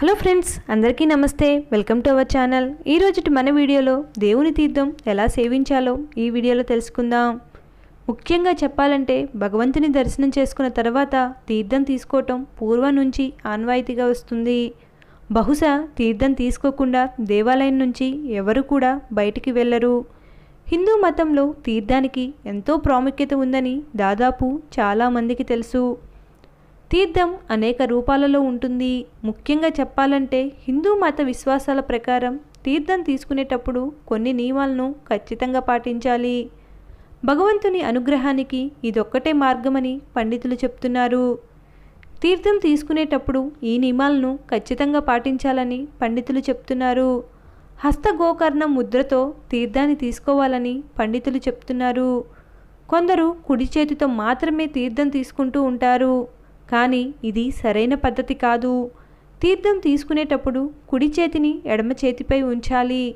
Hello friends అందరికీ నమస్తే. Welcome to our channel. ఈరోజుటి మన వీడియోలో దేవుని తీర్థం ఎలా సేవించాలో ఈ వీడియోలో తెలుసుకుందాం. ముఖ్యంగా చెప్పాలంటే భగవంతుని దర్శనం చేసుకున్న తర్వాత తీర్థం తీసుకోవటం పూర్వం నుంచి ఆన్వాయితీగా వస్తుంది. బహుశా తీర్థం తీసుకోకుండా దేవాలయం నుంచి ఎవరు కూడా బయటికి వెళ్ళరు. హిందూ మతంలో తీర్థానికి ఎంతో ప్రాముఖ్యత ఉందని దాదాపు చాలామందికి తెలుసు. తీర్థం అనేక రూపాలలో ఉంటుంది. ముఖ్యంగా చెప్పాలంటే హిందూ మత విశ్వాసాల ప్రకారం తీర్థం తీసుకునేటప్పుడు కొన్ని నియమాలను ఖచ్చితంగా పాటించాలి. భగవంతుని అనుగ్రహానికి ఇదొక్కటే మార్గమని పండితులు చెప్తున్నారు. తీర్థం తీసుకునేటప్పుడు ఈ నియమాలను ఖచ్చితంగా పాటించాలని పండితులు చెప్తున్నారు. హస్తగోకర్ణం ముద్రతో తీర్థాన్ని తీసుకోవాలని పండితులు చెప్తున్నారు. కొందరు కుడి చేతితో మాత్రమే తీర్థం తీసుకుంటూ ఉంటారు. కానీ ఇది సరైన పద్ధతి కాదు. తీర్థం తీసుకునేటప్పుడు కుడి చేతిని ఎడమ చేతిపై ఉంచాలి.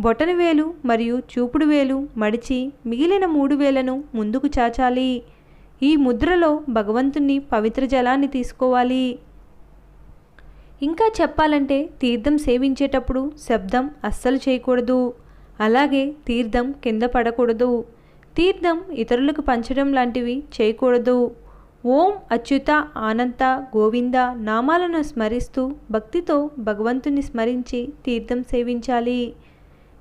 బొటన వేలు మరియు చూపుడు వేలు మడిచి మిగిలిన మూడు వేలను ముందుకు చాచాలి. ఈ ముద్రలో భగవంతుని పవిత్ర జలాన్ని తీసుకోవాలి. ఇంకా చెప్పాలంటే తీర్థం సేవించేటప్పుడు శబ్దం అస్సలు చేయకూడదు. అలాగే తీర్థం కింద పడకూడదు. తీర్థం ఇతరులకు పంచడం లాంటివి చేయకూడదు. ఓం అచ్యుత ఆనంత గోవింద నామాలను స్మరిస్తూ భక్తితో భగవంతుని స్మరించి తీర్థం సేవించాలి.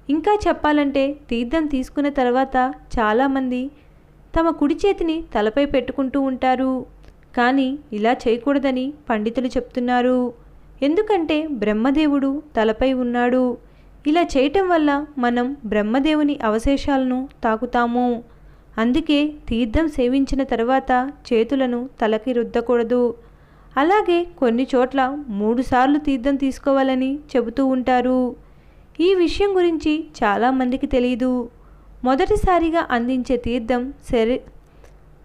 ఇంకా చెప్పాలంటే తీర్థం తీసుకున్న తర్వాత చాలామంది తమ కుడి చేతిని తలపై పెట్టుకుంటూ ఉంటారు. కానీ ఇలా చేయకూడదని పండితులు చెప్తున్నారు. ఎందుకంటే బ్రహ్మదేవుడు తలపై ఉన్నాడు. ఇలా చేయటం వల్ల మనం బ్రహ్మదేవుని అవశేషాలను తాకుతాము. అందుకే తీర్థం సేవించిన తర్వాత చేతులను తలకి రుద్దకూడదు. అలాగే కొన్ని చోట్ల మూడుసార్లు తీర్థం తీసుకోవాలని చెబుతూ ఉంటారు. ఈ విషయం గురించి చాలామందికి తెలియదు మొదటిసారిగా అందించే తీర్థం శరీ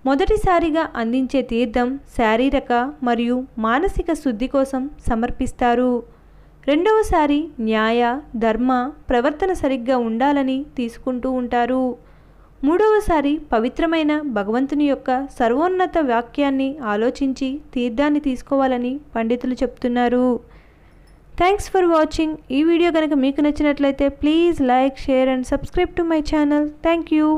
మొదటిసారిగా అందించే తీర్థం శారీరక మరియు మానసిక శుద్ధి కోసం సమర్పిస్తారు. రెండవసారి న్యాయ ధర్మ ప్రవర్తన సరిగ్గా ఉండాలని తీసుకుంటూ ఉంటారు. మూడవసారి పవిత్రమైన భగవంతుని యొక్క సర్వోన్నత వాక్యాన్ని ఆలోచించి తీర్థాన్ని తీసుకోవాలని పండితులు చెప్తున్నారు. థ్యాంక్స్ ఫర్ వాచింగ్ ఈ వీడియో కనుక మీకు నచ్చినట్లయితే please like share and subscribe to my channel thank you